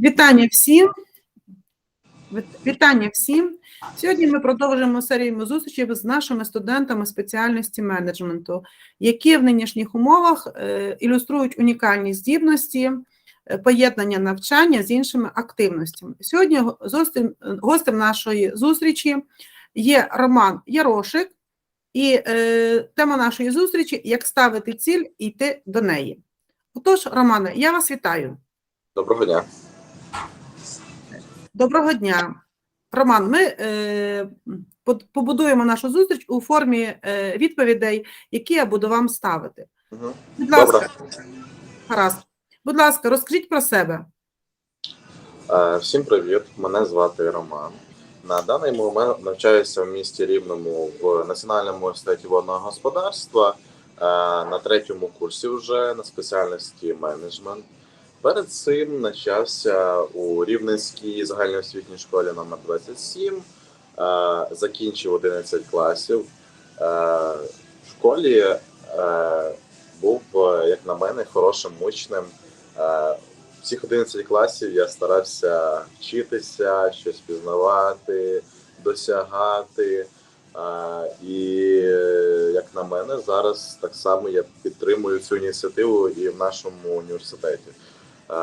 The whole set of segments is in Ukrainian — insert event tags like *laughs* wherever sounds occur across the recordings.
Вітання всім. Вітання всім. Сьогодні ми продовжуємо серію зустрічей з нашими студентами спеціальності менеджменту, які в нинішніх умовах е, ілюструють унікальні здібності, е, поєднання навчання з іншими активностями. Сьогодні гостем нашої зустрічі є Роман Ярошик, і е, тема нашої зустрічі як ставити ціль і йти до неї. Отож, Романе, я вас вітаю. Доброго дня. Доброго дня. Роман, ми е, побудуємо нашу зустріч у формі е, відповідей, які я буду вам ставити. Угу. Будь ласка, гаразд. Будь ласка, розкажіть про себе. Е, Всім привіт. Мене звати Роман. На даний момент навчаюся в місті Рівному в Національному університеті водного господарства е, на третьому курсі вже на спеціальності менеджмент. Перед цим навчався у Рівненській загальноосвітній школі номер 27, е, закінчив 11 класів. Е, В школі е, був, як на мене, хорошим учнем. Всіх 11 класів я старався вчитися, щось пізнавати, досягати. І як на мене, зараз так само я підтримую цю ініціативу і в нашому університеті. Е,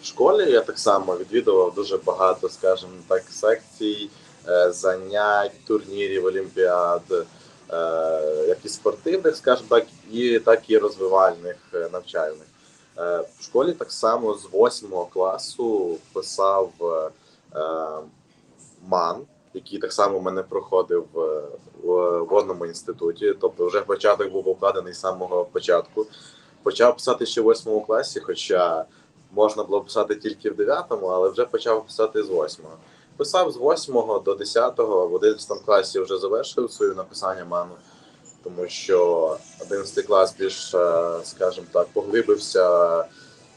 В школі я так само відвідував дуже багато, скажімо так, секцій, е, занять, турнірів, олімпіад, е, як і спортивних, скажімо так, і так і розвивальних навчальних. В школі так само з 8 класу писав МАН, який так само в мене проходив в водному інституті. Тобто вже початок був укладений з самого початку. Почав писати ще в 8 класі, хоча можна було писати тільки в 9, але вже почав писати з 8. Писав з 8 до 10, в 11 класі вже завершив своє написання ману тому що 11 клас більш, е, скажімо так, поглибився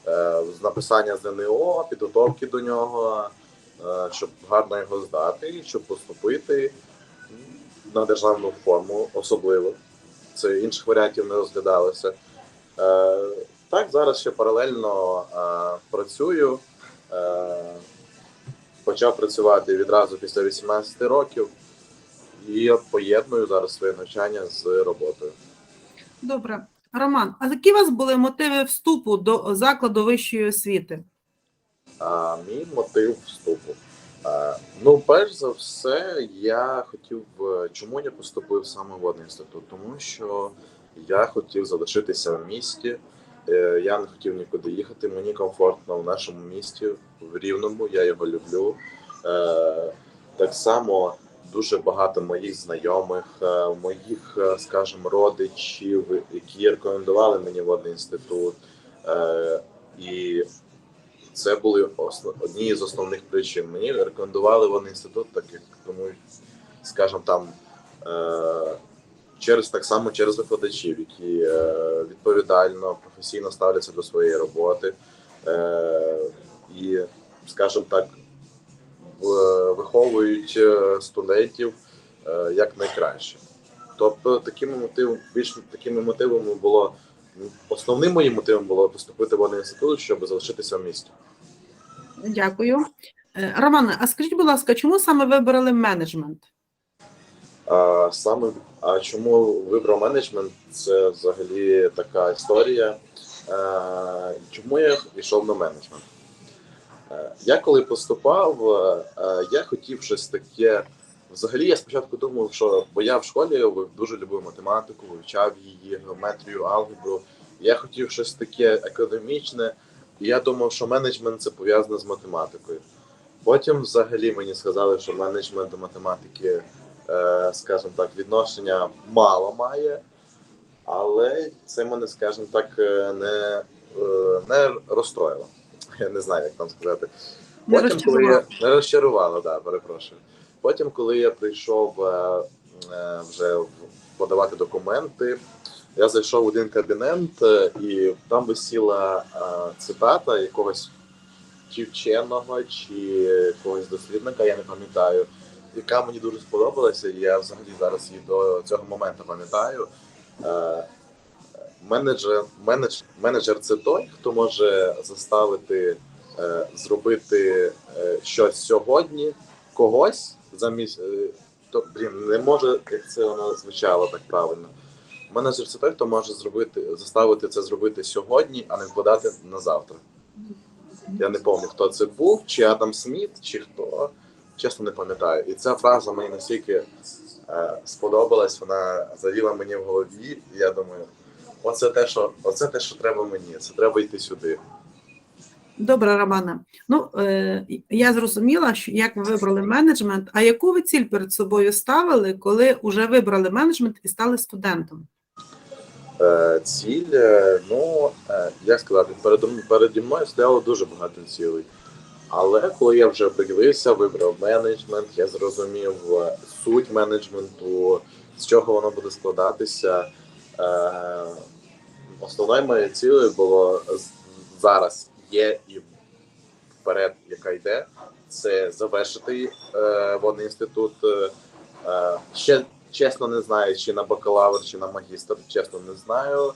е, з написання ЗНО, підготовки до нього, е, щоб гарно його здати, щоб поступити на державну форму, особливо. Це інших варіантів не розглядалося. Так, зараз ще паралельно е, працюю. Е, Почав працювати відразу після 18 років і поєдную зараз своє навчання з роботою. Добре. Роман, а які у вас були мотиви вступу до закладу вищої освіти? А, мій мотив вступу. А, ну, перш за все, я хотів, е, чому я поступив саме в водний інститут? Тому що я хотів залишитися в місті. Е, Я не хотів нікуди їхати. Мені комфортно в нашому місті, в Рівному, я його люблю. Е, Так само дуже багато моїх знайомих, е, моїх, скажімо, родичів, які рекомендували мені водний інститут. І це були одні з основних причин. Мені рекомендували водний інститут, так як тому, скажімо, там. Через так само через викладачів, які е... відповідально, професійно ставляться до своєї роботи. Е... І, скажімо так, виховують е, студентів е, як найкраще. Тобто, такими мотивами, більш такими мотивами було основним моїм мотивом було поступити в водний інститут, щоб залишитися в місті. Дякую. Романе, а скажіть, будь ласка, чому саме вибрали менеджмент? А саме а чому вибрав менеджмент? Це взагалі така історія. Е, чому я йшов на менеджмент? Е, Я коли поступав, е, я хотів щось таке. Взагалі, я спочатку думав, що бо я в школі дуже любив математику, вивчав її, геометрію, алгебру. Я хотів щось таке економічне, і я думав, що менеджмент це пов'язане з математикою. Потім, взагалі, мені сказали, що менеджмент до математики, скажімо так, відношення мало має, але це мене, скажімо так, е, не, е, не розстроїло. Я не знаю, як там сказати. Не Потім, коли я не розчарувало, да, перепрошую. Потім, коли я прийшов е, е, вже подавати документи, я зайшов в один кабінет, е, і там висіла е, цитата якогось чи вченого, чи якогось дослідника, я не пам'ятаю, яка мені дуже сподобалася, і я взагалі зараз її до цього моменту пам'ятаю. Е, Менеджер, менедж, менеджер це той, хто може заставити е, зробити е, щось сьогодні, когось замість. то, блін, не може, як це воно звучало так правильно. Менеджер це той, хто може зробити, заставити це зробити сьогодні, а не вкладати на завтра. Я не пам'ятаю, хто це був, чи Адам Сміт, чи хто. Чесно не пам'ятаю. І ця фраза мені настільки е, сподобалась, вона завіла мені в голові, і я думаю, оце те, що, оце те, що треба мені, це треба йти сюди. Добре, Романе. Ну, е, я зрозуміла, що як ви вибрали менеджмент, а яку ви ціль перед собою ставили, коли вже вибрали менеджмент і стали студентом? Е, ціль, е, ну, е, як сказати, передо, переді мною стояло дуже багато цілей. Але коли я вже подивився, вибрав менеджмент, я зрозумів е, суть менеджменту, з чого воно буде складатися. Е, основною моєю цілею було зараз є і вперед, яка йде, це завершити е, водний інститут. Ще чесно не знаю, чи на бакалавр, чи на магістр, чесно не знаю.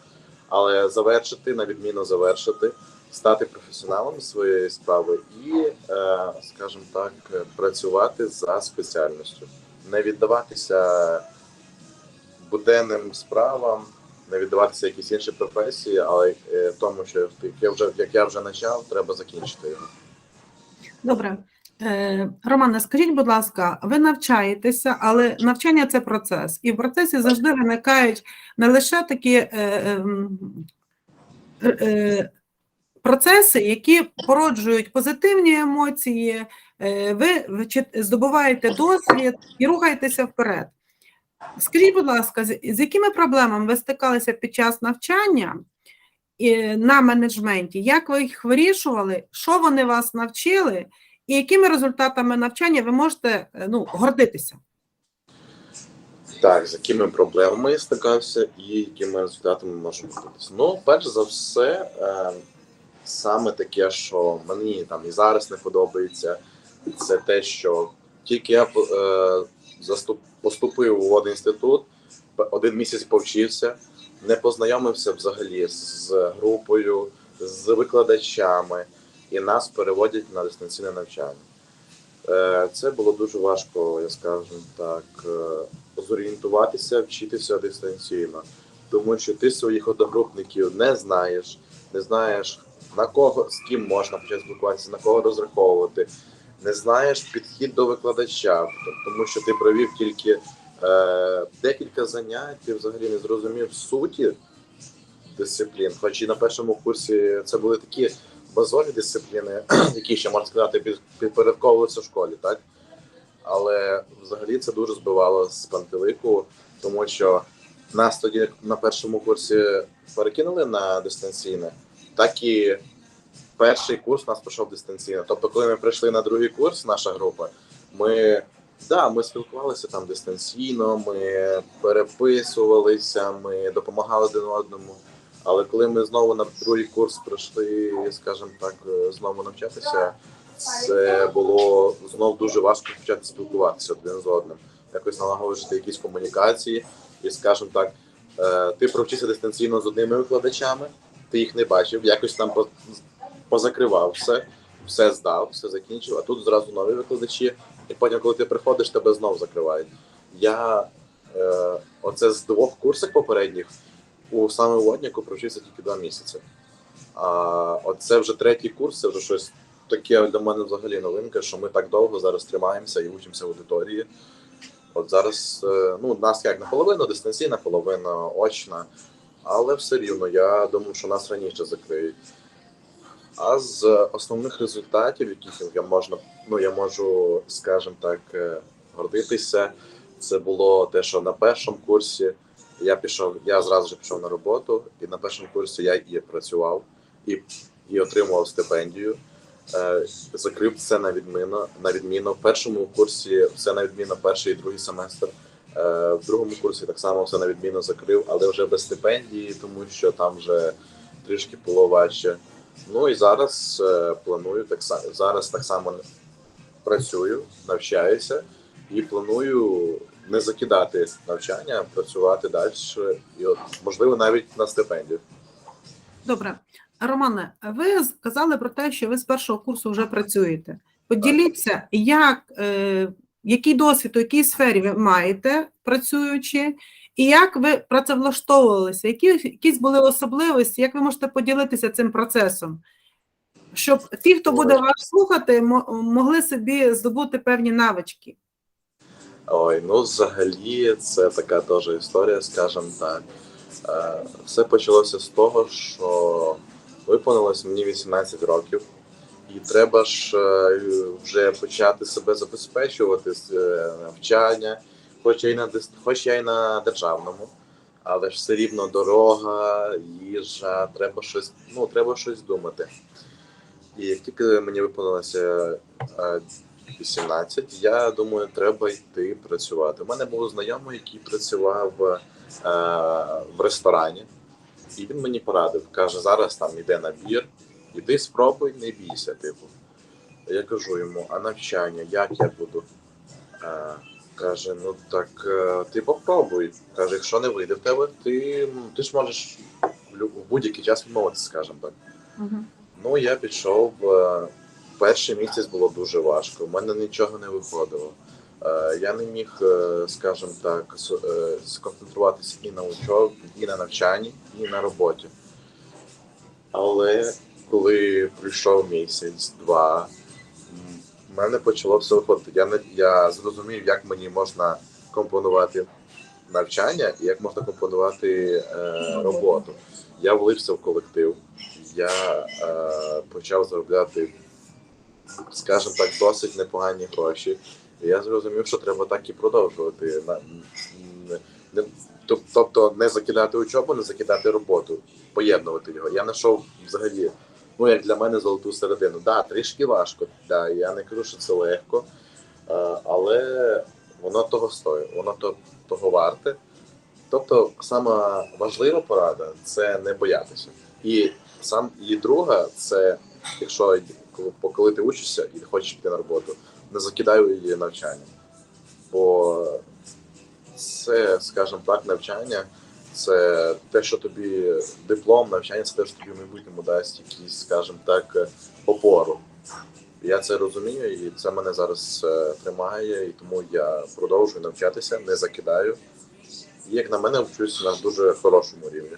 Але завершити, на відміну завершити, стати професіоналом своєї справи і, е, скажімо так, працювати за спеціальністю, не віддаватися буденним справам, не віддаватися якісь інші професії, але е, тому, що як я вже як я вже почав, треба закінчити його. Добре. Е, Романе, скажіть, будь ласка, ви навчаєтеся, але навчання це процес, і в процесі завжди виникають не лише такі е, ем, е, процеси, які породжують позитивні емоції, е, ви здобуваєте досвід і рухаєтеся вперед. Скажіть, будь ласка, з, якими проблемами ви стикалися під час навчання на менеджменті? Як ви їх вирішували? Що вони вас навчили? І якими результатами навчання ви можете е, ну, гордитися? Так, з якими проблемами я стикався і якими результатами можу боротися. Ну, перш за все, е, саме таке, що мені там і зараз не подобається, це те, що тільки я е, заступ, поступив у водний інститут, один місяць повчився, не познайомився взагалі з групою, з викладачами, і нас переводять на дистанційне навчання. Е, Це було дуже важко, я скажу так, е, зорієнтуватися, вчитися дистанційно, тому що ти своїх одногрупників не знаєш, не знаєш на кого з ким можна почати спілкуватися, на кого розраховувати, не знаєш підхід до викладача, тому що ти провів тільки е, декілька занять, ти взагалі не зрозумів суті дисциплін. Хоч і на першому курсі це були такі базові дисципліни, *clears throat* які ще можна сказати, під- підпорядковуються в школі, так? Але взагалі це дуже збивало з пантелику, тому що нас тоді на першому курсі перекинули на дистанційне, так і перший курс у нас пішов дистанційно. Тобто, коли ми прийшли на другий курс, наша група, ми, да, ми спілкувалися там дистанційно, ми переписувалися, ми допомагали один одному. Але коли ми знову на другий курс прийшли, скажімо так, е, знову навчатися, це було знов дуже важко почати спілкуватися один з одним, якось налагоджувати якісь комунікації. І, скажімо так, е, ти провчився дистанційно з одними викладачами, ти їх не бачив, якось там позакривав все, все здав, все закінчив, а тут зразу нові викладачі, і потім, коли ти приходиш, тебе знов закривають. Я е, оце з двох курсів попередніх у саме водніку провчився тільки два місяці. А оце вже третій курс, це вже щось таке для мене взагалі новинка, що ми так довго зараз тримаємося і учимося в аудиторії. От зараз, е, ну, нас як наполовину дистанційна, половина очна, але все рівно, я думаю, що нас раніше закриють. А з основних результатів, яких я можна, ну я можу, скажімо так, е, гордитися, це було те, що на першому курсі я пішов, я зразу пішов на роботу, і на першому курсі я і працював, і, і отримував стипендію. Е, закрив все на відміну. На відміну. В першому курсі все на відміну, перший і другий семестр. Е, в другому курсі так само все на відміну закрив, але вже без стипендії, тому що там вже трішки було важче. Ну і зараз е, планую так само. Зараз так само працюю, навчаюся і планую не закидати навчання, а працювати далі, і от можливо навіть на стипендію. Добре. Романе, ви сказали про те, що ви з першого курсу вже працюєте. Поділіться, як, е, який досвід у якій сфері ви маєте працюючи, і як ви працевлаштовувалися, які якісь були особливості, як ви можете поділитися цим процесом, щоб ті, хто буде вас слухати, могли собі здобути певні навички. Ой, ну взагалі це така теж історія, скажімо так. Е, Все почалося з того, що виповнилось мені 18 років, і треба ж е, вже почати себе забезпечувати е, навчання, хоч й на хоч я й на державному, але ж все рівно дорога, їжа, треба щось, ну треба щось думати. І як тільки мені виповнилося е, 18, я думаю, треба йти працювати. У мене був знайомий, який працював е, в ресторані, і він мені порадив. Каже, зараз там іде набір, іди спробуй, не бійся. Типу. Я кажу йому, а навчання, як я буду? Е, каже, ну так е, ти попробуй. Каже, якщо не вийде в тебе, ти, ти ж можеш в будь-який час відмовитися, скажімо так. Ну, я пішов. е, Перший місяць було дуже важко. У мене нічого не виходило. Е, Я не міг, скажімо так, сконцентруватися і на учобі, і на навчанні, і на роботі. Але коли прийшов місяць, два, в мене почало все виходити. Я не я зрозумів, як мені можна компонувати навчання і як можна компонувати е, роботу. Я влився в колектив, я е, почав заробляти, скажімо так, досить непогані гроші. І я зрозумів, що треба так і продовжувати. На- Тобто не закидати учобу, не закидати роботу, поєднувати його. Я знайшов взагалі, ну як для мене, золоту середину. Да, трішки важко, да, я не кажу, що це легко, е, але воно того стоїть, воно того варте. Тобто, сама важлива порада це не боятися. І сам і друга, це якщо коли ти учишся і хочеш піти на роботу, не закидай її навчання. Бо це, скажімо так, навчання, це те, що тобі диплом, навчання, це те, що тобі в майбутньому дасть якісь, скажімо так, опору. Я це розумію, і це мене зараз е, тримає, і тому я продовжую навчатися, не закидаю. І як на мене, вчусь на дуже хорошому рівні.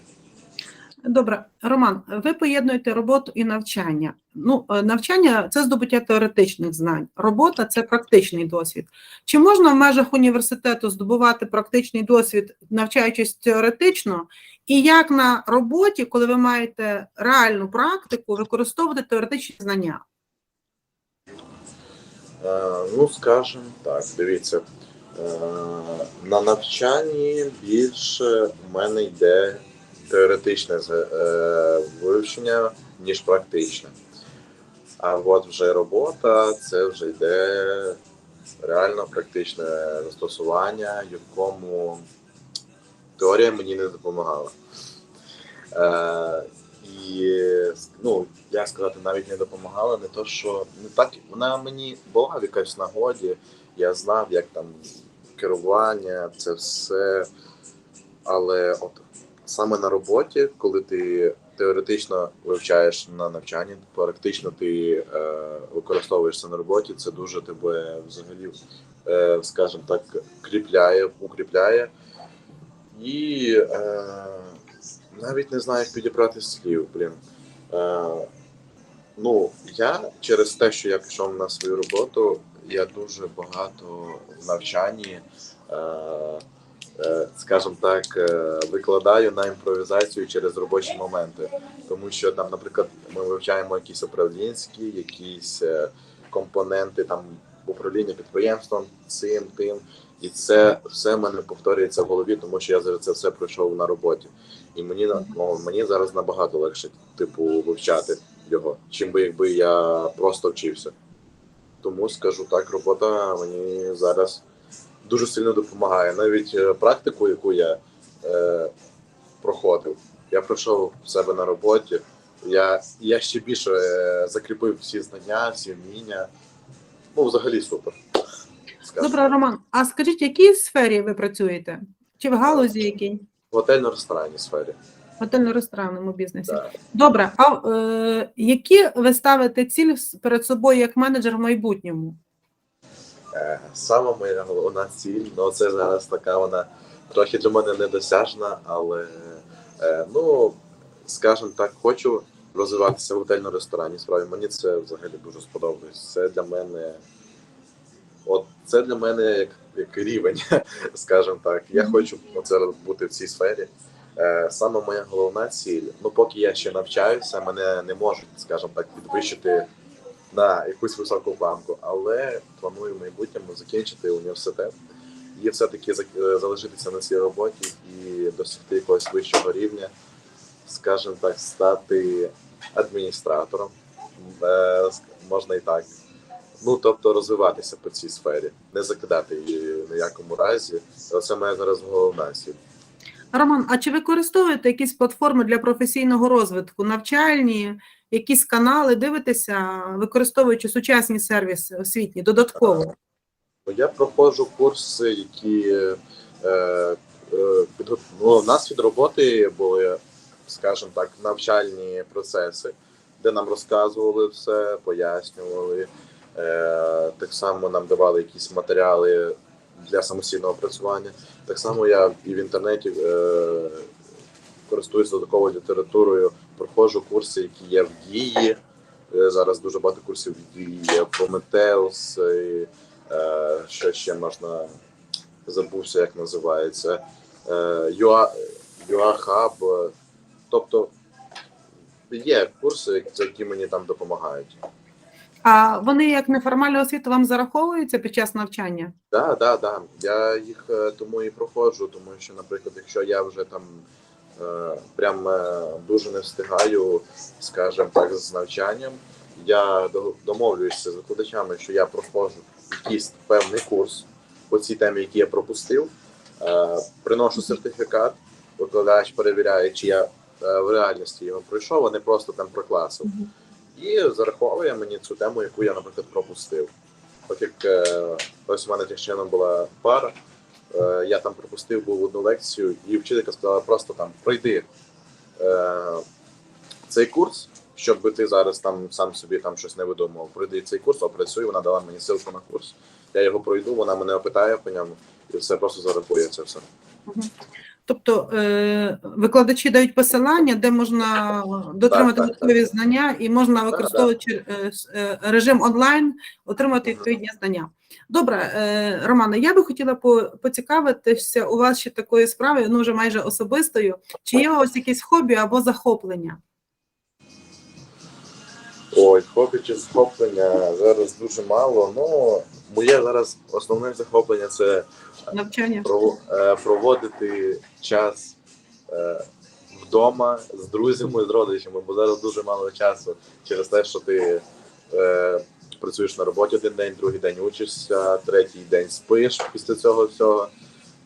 Добре, Роман, ви поєднуєте роботу і навчання. Ну, е, навчання це здобуття теоретичних знань, робота це практичний досвід. Чи можна в межах університету здобувати практичний досвід, навчаючись теоретично, і як на роботі, коли ви маєте реальну практику, використовувати теоретичні знання? Е, ну, скажімо так, дивіться, е, на навчанні більше в мене йде теоретичне е, вивчення, ніж практичне. А от вже робота це вже йде реально практичне застосування, якому теорія мені не допомагала. Е, і ну, як сказати, навіть не допомагала, не то, що не так вона мені була в якась нагоді, я знав, як там керування, це все. Але от саме на роботі, коли ти теоретично вивчаєш на навчанні, практично ти е, використовуєш на роботі, це дуже тебе взагалі, е, скажімо так, кріпляє, укріпляє. І е, навіть не знаю, як підібрати слів. Блін. Е, ну, я через те, що я пішов на свою роботу, я дуже багато в навчанні, е, скажімо так, е, викладаю на імпровізацію через робочі моменти. Тому що там, наприклад, ми вивчаємо якісь управлінські, якісь е, компоненти там управління підприємством, цим, тим. І це все в мене повторюється в голові, тому що я зараз це все пройшов на роботі. І мені ну, мені зараз набагато легше, типу, вивчати його, чим би якби я просто вчився. Тому скажу так, робота мені зараз дуже сильно допомагає. Навіть е, практику, яку я е, проходив, я пройшов в себе на роботі. Я, я ще більше е, закріпив всі знання, всі вміння. Ну, взагалі супер. скажу. Добре, Роман, а скажіть, в якій сфері ви працюєте? Чи в галузі якій? В готельно-ресторанній сфері. В готельно-ресторанному бізнесі. Так. Добре, а е, які ви ставите цілі перед собою як менеджер в майбутньому? Е, Сама моя головна ціль, ну це зараз така вона трохи для мене недосяжна, але е, ну, скажімо так, хочу розвиватися в готельно-ресторанній справі. Мені це взагалі дуже сподобалось. Це для мене, от це для мене як, як рівень, *laughs* скажімо так. Я хочу оце бути в цій сфері. Е, Саме моя головна ціль. Ну, поки я ще навчаюся, мене не можуть, скажімо так, підвищити на якусь високу планку, але планую в майбутньому закінчити університет і все-таки е, залишитися на цій роботі і досягти якогось вищого рівня, скажімо так, стати адміністратором, е, можна і так. Ну, тобто розвиватися по цій сфері, не закидати її в ніякому разі. Це моя зараз головна ціль. Роман, а чи використовуєте якісь платформи для професійного розвитку, навчальні, якісь канали дивитеся, використовуючи сучасні сервіси освітні додатково? Ну, Я проходжу курси, які е, е, ну, нас від роботи були, скажімо так, навчальні процеси, де нам розказували все, пояснювали. Е, так само нам давали якісь матеріали для самостійного працювання. Так само я і в інтернеті е, користуюся додатковою літературою, проходжу курси, які є в дії. Е, Зараз дуже багато курсів в дії Prometheus, і, е, що ще можна забувся, як називається. Е, е, Тобто є курси, які мені там допомагають. А вони як неформальна освіта вам зараховуються під час навчання? Так, так, так. Я їх е, тому і проходжу, тому що, наприклад, якщо я вже там е, прям е, дуже не встигаю, скажімо так, з навчанням, я до- домовлююся з викладачами, що я проходжу якийсь певний курс по цій темі, який я пропустив, приношу сертифікат, викладач перевіряє, чи я в реальності його пройшов, а не просто там прокласив. І зараховує мені цю тему, яку я, наприклад, пропустив. От як е, ось у мене тим чином була пара, е, я там пропустив був одну лекцію, і вчителька сказала просто там пройди е, цей курс, щоб ти зараз там сам собі там щось не видумав. Пройди цей курс, опрацюй, вона дала мені ссылку на курс. Я його пройду, вона мене опитає по ньому, і все просто зарахує це все. Тобто е, викладачі дають посилання, де можна дотримати готові знання і можна використовувати е, е, режим онлайн, отримати відповідні знання. Добре, Романа, Романе, я би хотіла поцікавитися у вас ще такої справи, ну вже майже особистою. Чи є у вас якісь хобі або захоплення? Ой, хобі чи захоплення зараз дуже мало. Ну, моє зараз основне захоплення це Навчання? прово- е, проводити час е, вдома з друзями, з родичами, бо зараз дуже мало часу через те, що ти е, працюєш на роботі один день, другий день учишся, третій день спиш після цього всього.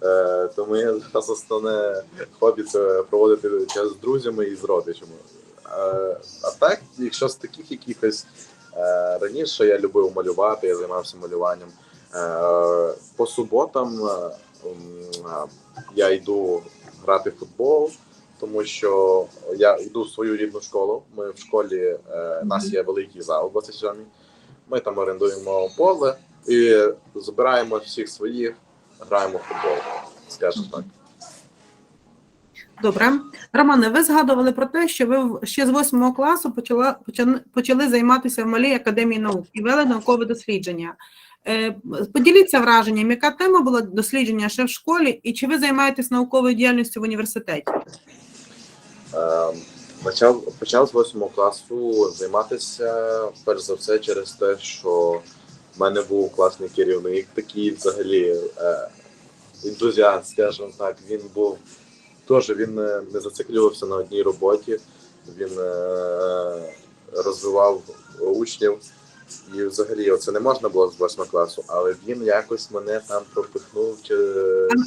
Е, тому я зараз основне хобі це проводити час з друзями і з родичами. Е, а так, якщо з таких якихось е, раніше я любив малювати, я займався малюванням. Е, по суботам я йду грати в футбол, тому що я йду в свою рідну школу. Ми в школі у нас є великий зал 27 Ми там орендуємо поле і збираємо всіх своїх, граємо в футбол, скажімо так. Добре. Романе, ви згадували про те, що ви ще з восьмого класу почала, почали, почали займатися в Малій академії наук і вели наукове дослідження. Е, Поділіться враженням, яка тема була дослідження ще в школі, і чи ви займаєтесь науковою діяльністю в університеті? Е, Почав, почав з восьмого класу займатися перш за все через те, що в мене був класний керівник, такий взагалі е, ентузіаст, скажімо так. Він був теж він е, не зациклювався на одній роботі, він е, розвивав учнів. І взагалі це не можна було з восьмого класу, але він якось мене там пропихнув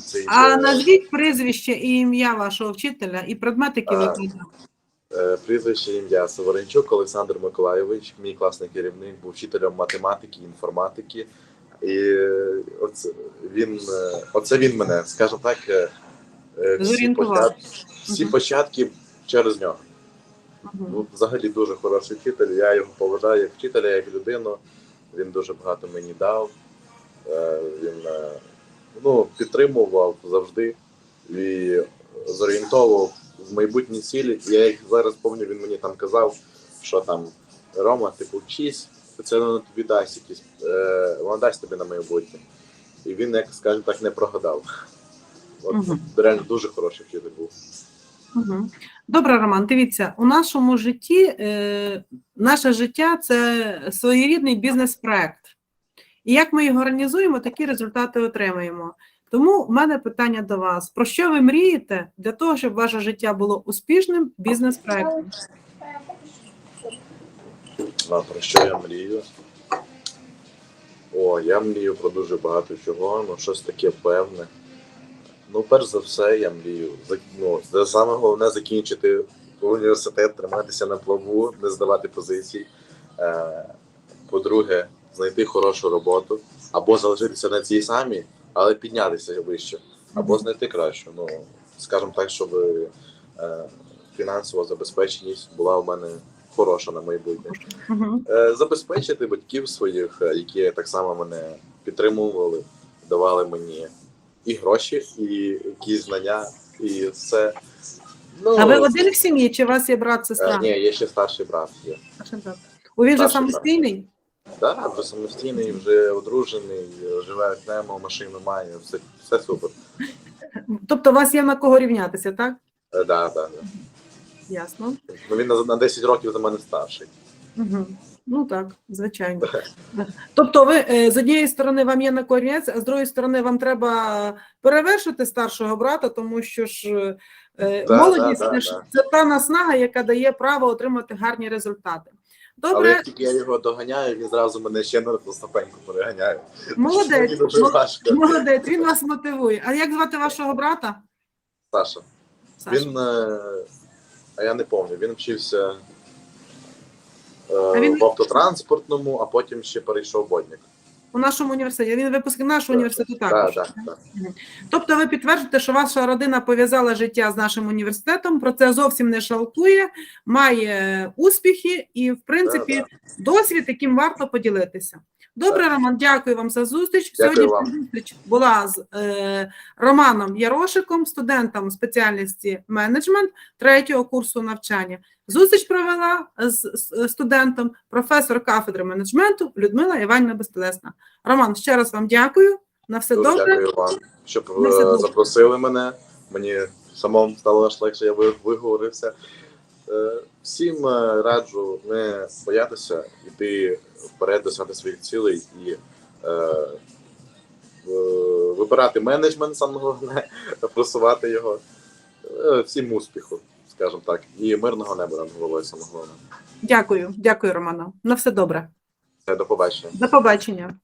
цей А назвіть прізвище і ім'я вашого вчителя і предмет, який ви. Е, Прізвище ім'я Саваренчук Олександр Миколайович, мій класний керівник, був вчителем математики, інформатики. І оце він, оце він мене, скажімо так, всі, Зорієнтував. почат, всі початки через нього. Ну, взагалі дуже хороший вчитель. Я його поважаю як вчителя, як людину. Він дуже багато мені дав. Е, Він е, ну, підтримував завжди і зорієнтовував в майбутні цілі. Я їх зараз пам'ятаю, він мені там казав, що там Рома, ти вчись, це воно тобі дасть якісь, е, воно дасть тобі на майбутнє. І він, як скажімо так, не прогадав. От Мгм. реально дуже хороший вчитель був. Мгм. Добре, Роман, дивіться, у нашому житті е, наше життя це своєрідний бізнес-проект. І як ми його організуємо, такі результати отримаємо. Тому в мене питання до вас: про що ви мрієте для того, щоб ваше життя було успішним бізнес-проектом? А про що я мрію? О, я мрію про дуже багато чого, ну щось таке певне. Ну, перш за все, я мрію. Ну, це саме головне закінчити університет, триматися на плаву, не здавати позицій. Е, по-друге, знайти хорошу роботу, або залишитися на цій самій, але піднятися вище, або знайти кращу. Ну, скажімо так, щоб е, фінансова забезпеченість була у мене хороша на майбутнє. Е, забезпечити батьків своїх, які так само мене підтримували, давали мені і гроші, і якісь знання, і все. Ну, А ви один в сім'ї, чи у вас є брат, е, сестра? ні, є ще старший брат. Є. Старший брат. У він же Старший брат. самостійний? Так, вже самостійний, вже одружений, е, живе окремо, машину має, все, все супер. Тобто у вас є на кого рівнятися, так? Е, да, да, да. Ясно. Ну, він на, на 10 років за мене старший. Угу. Ну так, звичайно. Тобто, ви е, з однієї сторони вам є на корінець, а з другої сторони вам треба перевершити старшого брата, тому що ж е, Да, молодість да, да, це, да. це та наснага, яка дає право отримати гарні результати. Але Добре, як тільки я його доганяю, він зразу мене ще на ступеньку переганяє. Молодець, молодець, він вас мотивує. А як звати вашого брата? Саша. Саша. Він, е, а я не пам'ятаю, він вчився е, в автотранспортному, а потім ще перейшов водник. У нашому університеті. Він випускник нашого університету також. Так, так, так. Тобто ви підтверджуєте, що ваша родина пов'язала життя з нашим університетом, про це зовсім не шалкує, має успіхи і, в принципі, досвід, яким варто поділитися. Добре. Роман, дякую вам за зустріч. Дякую Сьогодні вам. зустріч була з е, Романом Ярошиком, студентом спеціальності менеджмент третього курсу навчання. Зустріч провела з, з студентом професор кафедри менеджменту Людмила Іванівна Безтелесна. Роман, ще раз вам дякую. На все Дуже добре. дякую вам, що На е, запросили мене. Мені самому стало аж легше, я виговорився. Е, Всім е, раджу не боятися йти вперед досягти своїх цілей і е, е, вибирати менеджмент, саме головне, *laughs* просувати його. Е, Всім успіху, скажімо так, і мирного неба над головою саме головне. Дякую, дякую, Романа. На все добре. Все, До побачення. До побачення.